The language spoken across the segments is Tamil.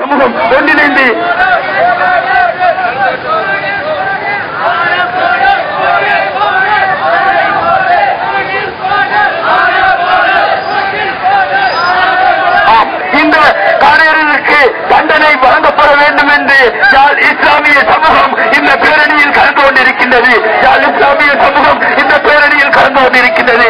சமூகம் இந்த காரையர்களுக்கு தண்டனை வழங்கப்பட வேண்டும் என்று யாழ் இஸ்லாமிய சமூகம் இந்த பேரணியில் கலந்து கொண்டிருக்கின்றது. யாழ் இஸ்லாமிய சமூகம் இந்த பேரணியில் கலந்து கொண்டிருக்கின்றது.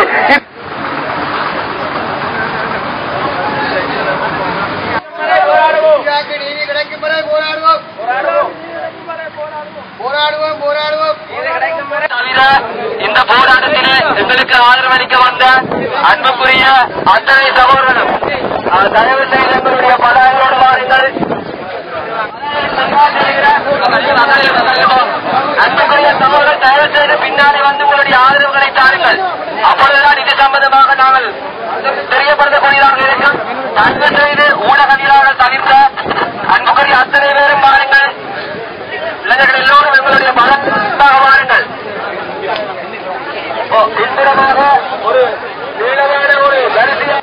கிடைக்கும் வரை போராடுவோம். போராடுவோம். போராடுவோம் தவிர இந்த போராட்டத்திலே எங்களுக்கு ஆதரவளிக்க வந்த அன்புக்குரிய அத்தனை சகோதரர்களும் அஹ், தயவு செய்து எங்களுடைய பதாகையோடு வாருங்கள். அன்புக்குரிய சகோதரர் தயவு செய்து பின்னாடி வந்து உங்களுடைய ஆதரவுகளை தாருங்கள். அப்பொழுதுதான் இது சம்பந்தமாக நாங்கள் தெரியப்படுத்தக்கூடியதாக இருக்கும் தயவு செய்து ஊடகவியலாளர்கள் தவிர்த்த அன்புக்குரிய அத்தனை பேரும் பாருங்கள் இளைஞர்கள் எல்லோரும் எங்களுடைய பலத்தாக வாருங்கள் ஓ, ஒரு நீளமான ஒரு வரிசையை